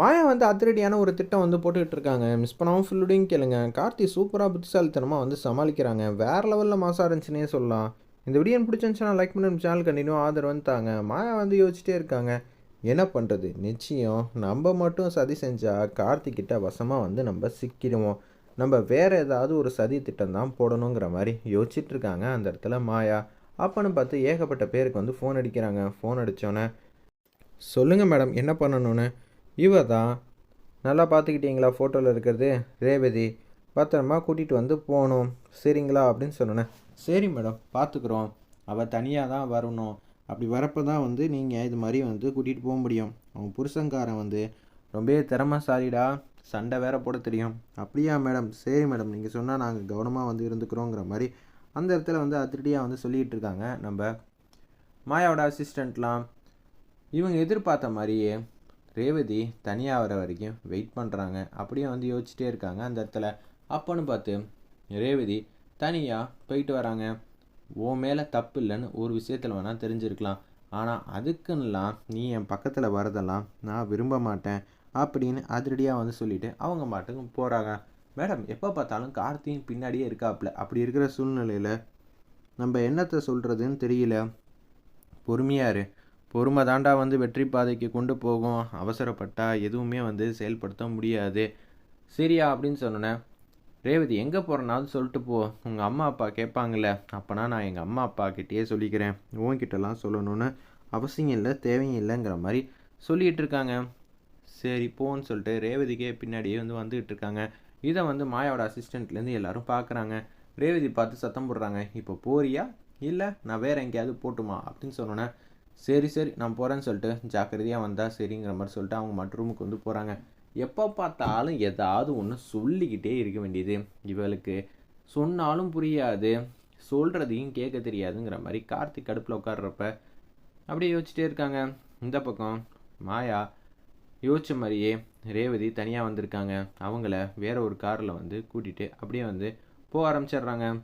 மாயா வந்து அதிரடியான ஒரு திட்டம் வந்து போட்டுக்கிட்டு இருக்காங்க மிஸ் பண்ணாமல் ஃபுல்லுடையும் கேளுங்க. கார்த்தி சூப்பராக புத்திசாலித்தனமாக வந்து சமாளிக்கிறாங்க. வேறு லெவலில் மாசா இருந்துச்சுன்னே சொல்லலாம். இந்த வீடியோ பிடிச்சிருந்துச்சுன்னா லைக் பண்ணி சேனல் கண்டினியூ ஆதரவு வந்துட்டாங்க தாங்க. மாயா வந்து யோசிச்சிட்டே இருக்காங்க. என்ன பண்ணுறது நிச்சயம் நம்ம மட்டும் சதி செஞ்சால் கார்த்திக்கிட்ட வசமாக வந்து நம்ம சிக்கிடுவோம். நம்ம வேறு ஏதாவது ஒரு சதி திட்டம் தான் போடணுங்கிற மாதிரி யோசிச்சுட்டு இருக்காங்க அந்த இடத்துல மாயா. அப்பன்னு பார்த்து ஏகப்பட்ட பேருக்கு வந்து ஃபோன் அடிக்கிறாங்க. ஃபோன் அடித்தோன்னே சொல்லுங்கள் மேடம் என்ன பண்ணணும்னு? இவ தான் நல்லா பார்த்துக்கிட்டீங்களா ஃபோட்டோவில் இருக்கிறது? ரேவதி பத்திரமா கூட்டிகிட்டு வந்து போகணும். சரிங்களா? அப்படின்னு சொன்னேன் சரி மேடம் பார்த்துக்குறோம். அவள் தனியாக தான் வரணும். அப்படி வரப்போ தான் வந்து நீங்கள் இது மாதிரி வந்து கூட்டிகிட்டு போக முடியும். அவன் புருஷங்காரன் வந்து ரொம்பவே திறமைசாலிடா சண்டை வேற போட தெரியும். அப்படியா மேடம்? சரி மேடம் நீங்கள் சொன்னால் நாங்கள் கவனமாக வந்து இருந்துக்கிறோங்கிற மாதிரி அந்த இடத்துல வந்து அதிரடியாக வந்து சொல்லிகிட்டு இருக்காங்க. நம்ம மாயாவோட அசிஸ்டண்ட்லாம் இவங்க எதிர்பார்த்த மாதிரியே ரேவதி தனியாக வர வரைக்கும் வெயிட் பண்ணுறாங்க அப்படியே வந்து யோசிச்சுட்டே இருக்காங்க அந்த இடத்துல. அப்போன்னு பார்த்து ரேவதி தனியாக போயிட்டு வராங்க. ஓ மேலே தப்பு இல்லைன்னு ஒரு விஷயத்தில் வேணால் தெரிஞ்சிருக்கலாம். ஆனால் அதுக்குன்னெலாம் நீ என் பக்கத்தில் வரதெல்லாம் நான் விரும்ப மாட்டேன் அப்படின்னு அதிரடியாக வந்து சொல்லிவிட்டு அவங்க மாட்டுக்கு போகிறாங்க மேடம் எப்போ பார்த்தாலும் கார்த்தியும் பின்னாடியே இருக்காப்புல. அப்படி இருக்கிற சூழ்நிலையில் நம்ம என்னத்தை சொல்கிறதுன்னு தெரியல. பொறுமையாக இரு. பொறுமை தாண்டா வந்து வெற்றி பாதைக்கு கொண்டு போகும். அவசரப்பட்டா எதுவுமே வந்து செயல்படுத்த முடியாது. சரியா அப்படின்னு சொன்னேன் ரேவதி எங்கே போகிறனாலும் சொல்லிட்டு போ. உங்கள் அம்மா அப்பா கேட்பாங்கல்ல. அப்போனா நான் எங்கள் அம்மா அப்பா கிட்டேயே சொல்லிக்கிறேன். உன்கிட்டலாம் சொல்லணும்னு அவசியம் இல்லை தேவையும் இல்லைங்கிற மாதிரி சொல்லிகிட்டு இருக்காங்க. சரி போன்னு சொல்லிட்டு ரேவதிக்கே பின்னாடியே வந்து வந்துகிட்டு இருக்காங்க. இதை வந்து மாயாவோட அசிஸ்டண்ட்லேருந்து எல்லாரும் பார்க்குறாங்க ரேவதி பார்த்து சத்தம் போடுறாங்க. இப்போ போறியா? இல்லை நான் வேறு எங்கேயாவது போட்டுமா? அப்படின்னு சொன்னோன்னே சரி சரி நான் போகிறேன்னு சொல்லிட்டு ஜாக்கிரதையாக வந்தால் சரிங்கிற மாதிரி சொல்லிட்டு அவங்க மற்ற ரூமுக்கு வந்து போகிறாங்க எப்போ பார்த்தாலும் ஏதாவது ஒன்று சொல்லிக்கிட்டே இருக்க வேண்டியது. இவளுக்கு சொன்னாலும் புரியாது சொல்கிறதையும் கேட்க தெரியாதுங்கிற மாதிரி கார்த்திக் கடுப்பில் உட்காடுறப்ப அப்படியே யோசிச்சிட்டே இருக்காங்க. இந்த பக்கம் மாயா யோசிச்ச மாதிரியே ரேவதி தனியாக வந்திருக்காங்க. அவங்கள வேற ஒரு காரில் வந்து கூட்டிகிட்டு அப்படியே வந்து போக ஆரம்பிச்சிடுறாங்க.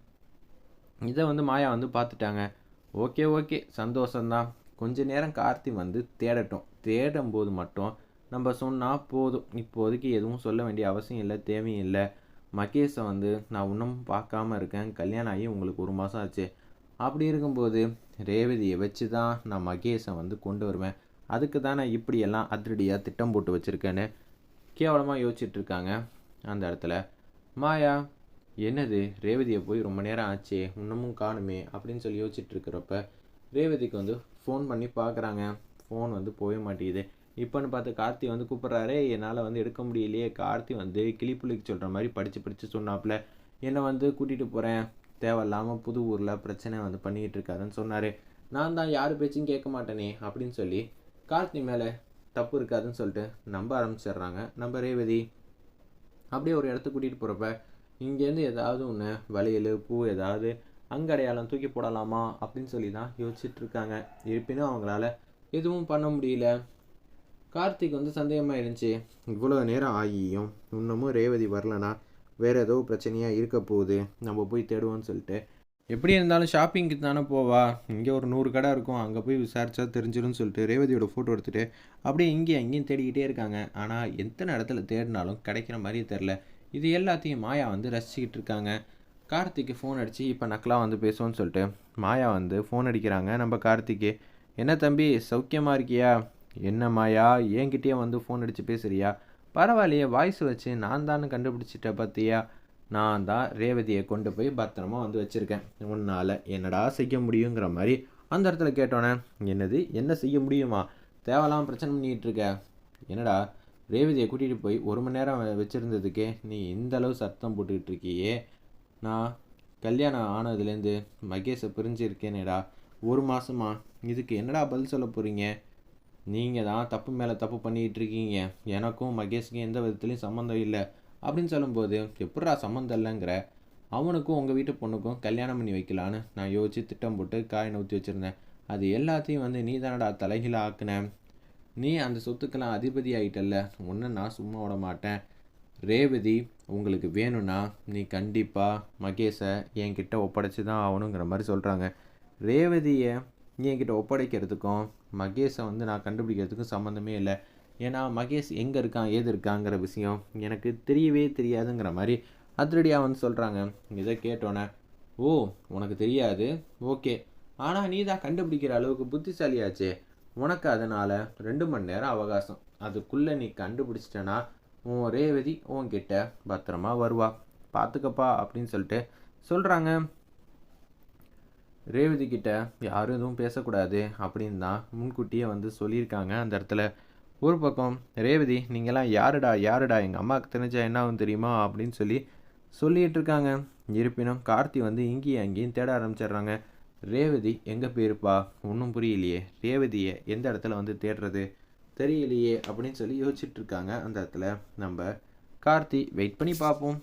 இதை வந்து மாயா வந்து பார்த்துட்டாங்க. ஓகே ஓகே சந்தோஷந்தான் கொஞ்ச நேரம் கார்த்தி வந்து தேடட்டும். தேடும் போது மட்டும் நம்ம சொன்னால் போதும். இப்போதைக்கு எதுவும் சொல்ல வேண்டிய அவசியம் இல்லை தேவையும் இல்லை. மகேஷை வந்து நான் இன்னும் பார்க்காம இருக்கேன். கல்யாணம் ஆகி உங்களுக்கு ஒரு மாதம் ஆச்சு. அப்படி இருக்கும்போது ரேவதியை வச்சு தான் நான் மகேஷை வந்து கொண்டு வருவேன். அதுக்கு தான் நான் இப்படியெல்லாம் அதிரடியாக திட்டம் போட்டு வச்சுருக்கேன்னு கேவலமாக யோசிச்சுட்ருக்காங்க அந்த இடத்துல. மாயா என்னது? ரேவதியை போய் ரொம்ப நேரம் ஆச்சே. இன்னமும் காணுமே அப்படின்னு சொல்லி யோசிச்சுட்டு இருக்கிறப்ப ரேவதிக்கு வந்து ஃபோன் பண்ணி பார்க்குறாங்க ஃபோன் வந்து போகவே மாட்டேங்குது. இப்போன்னு பார்த்து கார்த்தி வந்து கூப்பிட்றாரு. என்னால் வந்து எடுக்க முடியலையே. கார்த்தி வந்து கிளிப்புள்ளிக்கு சொல்கிற மாதிரி படித்து படித்து சொன்னாப்புல. என்னை வந்து கூட்டிகிட்டு போகிறேன் தேவையில்லாமல் புது ஊரில் பிரச்சனை வந்து பண்ணிக்கிட்டு இருக்காருன்னு சொன்னார். நான் தான் யார் பேச்சும் கேட்க மாட்டேனே அப்படின்னு சொல்லி கார்த்தி மேலே தப்பு இருக்காதுன்னு சொல்லிட்டு நம்ப ஆரம்பிச்சிடுறாங்க. நம்ம ரேவதி அப்படியே ஒரு இடத்த கூட்டிகிட்டு போகிறப்ப இங்கேருந்து ஏதாவது ஒன்று வளையல் பூ ஏதாவது அங்கடையாளம் தூக்கி போடலாமா அப்படின்னு சொல்லி தான் யோசிச்சுட்டு இருக்காங்க இருப்பினும் அவங்களால எதுவும் பண்ண முடியல. கார்த்திக் வந்து சந்தேகமாக இருந்துச்சு இவ்வளோ நேரம் ஆகியும் இன்னமும் ரேவதி வரலனா வேறு ஏதோ பிரச்சனையாக இருக்க போகுது. நம்ம போய் தேடுவோம்னு சொல்லிட்டு. எப்படி இருந்தாலும் ஷாப்பிங்க்கு தானே போவா. இங்கே ஒரு நூறு கடை இருக்கும். அங்கே போய் விசாரிச்சா தெரிஞ்சிடும்னு சொல்லிட்டு ரேவதியோட ஃபோட்டோ எடுத்துகிட்டு அப்படியே இங்கேயும் அங்கேயும் தேடிக்கிட்டே இருக்காங்க. ஆனால் எத்தனை இடத்துல தேடினாலும் கிடைக்கிற மாதிரியே தெரில இது எல்லாத்தையும் மாயா வந்து ரசிச்சுக்கிட்டு இருக்காங்க. கார்த்திக்கு ஃபோன் அடித்து இப்போ நக்கலாக வந்து பேசுவோன்னு சொல்லிட்டு மாயா வந்து ஃபோன் அடிக்கிறாங்க. நம்ம கார்த்திக்கு என்ன தம்பி சௌக்கியமாக இருக்கியா? என்ன மாயா? என்கிட்டயே வந்து ஃபோன் அடித்து பேசுகிறியா பரவாயில்லையே வாய்ஸ் வச்சு நான் தான் கண்டுபிடிச்சிட்ட பார்த்தியா நான் தான் ரேவதியை கொண்டு போய் பத்திரமா வந்து வச்சுருக்கேன். உன்னால் என்னடா செய்ய முடியுங்கிற மாதிரி அந்த இடத்துல கேட்டோன்னே என்னது? என்ன செய்ய முடியுமா? தேவையில்லாம பிரச்சனை பண்ணிகிட்டு இருக்க. என்னடா ரேவதியை கூட்டிகிட்டு போய் ஒரு மணி நேரம் வச்சுருந்ததுக்கே நீ இந்த அளவு சத்தம் போட்டுக்கிட்டு இருக்கியே? நான் கல்யாணம் ஆனதுலேருந்து மகேஷை பிரிஞ்சிருக்கேனேடா. ஒரு மாதமா இதுக்கு என்னடா பதில் சொல்ல போகிறீங்க நீங்கள் தான் தப்பு மேலே தப்பு பண்ணிகிட்டு இருக்கீங்க எனக்கும் மகேஷுக்கும் எந்த விதத்துலையும் சம்மந்தம் இல்லை. அப்படின்னு சொல்லும்போது எப்படா சம்மந்தம் இல்லைங்கிற? அவனுக்கும் உங்கள் வீட்டு பொண்ணுக்கும் கல்யாணம் பண்ணி வைக்கலான்னு நான் யோசித்து திட்டம் போட்டு காயை ஊற்றி வச்சுருந்தேன். அது எல்லாத்தையும் வந்து நீ தானடா தலைகீழ ஆக்குன? நீ அந்த சொத்துக்கெல்லாம் அதிபதி ஆகிட்டல்ல ஒன்று நான் சும்மா விட மாட்டேன். ரேவதி உங்களுக்கு வேணும்னா நீ கண்டிப்பாக மகேஷை என்கிட்ட ஒப்படைச்சி தான் ஆகணுங்கிற மாதிரி சொல்கிறாங்க ரேவதியை நீ என்கிட்ட ஒப்படைக்கிறதுக்கும் மகேஷை வந்து நான் கண்டுபிடிக்கிறதுக்கும் சம்மந்தமே இல்லை. ஏன்னா மகேஷ் எங்கே இருக்கான் ஏது இருக்காங்கிற விஷயம் எனக்கு தெரியவே தெரியாதுங்கிற மாதிரி அதிரடியாக வந்து சொல்கிறாங்க இதை கேட்டோன்னே ஓ உனக்கு தெரியாது? ஓகே. ஆனால் நீ தான் கண்டுபிடிக்கிற அளவுக்கு புத்திசாலியாச்சே. உனக்கு அதனால் ரெண்டு மணி நேரம் அவகாசம். அதுக்குள்ளே நீ கண்டுபிடிச்சிட்டனா உன் ரேவதி உன்கிட்ட பத்திரமா வருவா. பார்த்துக்கப்பா அப்படின்னு சொல்லிட்டு சொல்கிறாங்க ரேவதி கிட்ட யாரும் எதுவும் பேசக்கூடாது அப்படின்னு தான் முன்கூட்டியே வந்து சொல்லியிருக்காங்க அந்த இடத்துல. ஒரு பக்கம் ரேவதி நீங்களாம் யாருடா யாருடா? எங்கள் அம்மாவுக்கு தெரிஞ்சா என்ன தெரியுமா? அப்படின்னு சொல்லி சொல்லிகிட்டு இருக்காங்க. இருப்பினும் கார்த்தி வந்து இங்கேயும் அங்கேயும் தேட ஆரம்பிச்சிடுறாங்க. ரேவதி எங்கே போயிருப்பா? ஒன்றும் புரியலையே. ரேவதியை எந்த இடத்துல வந்து தேடுறது? தெரியலையே அப்படின்னு சொல்லி யோசிச்சுட்டு இருக்காங்க அந்த இடத்துல. நம்ம கார்த்தி வெயிட் பண்ணி பார்ப்போம்.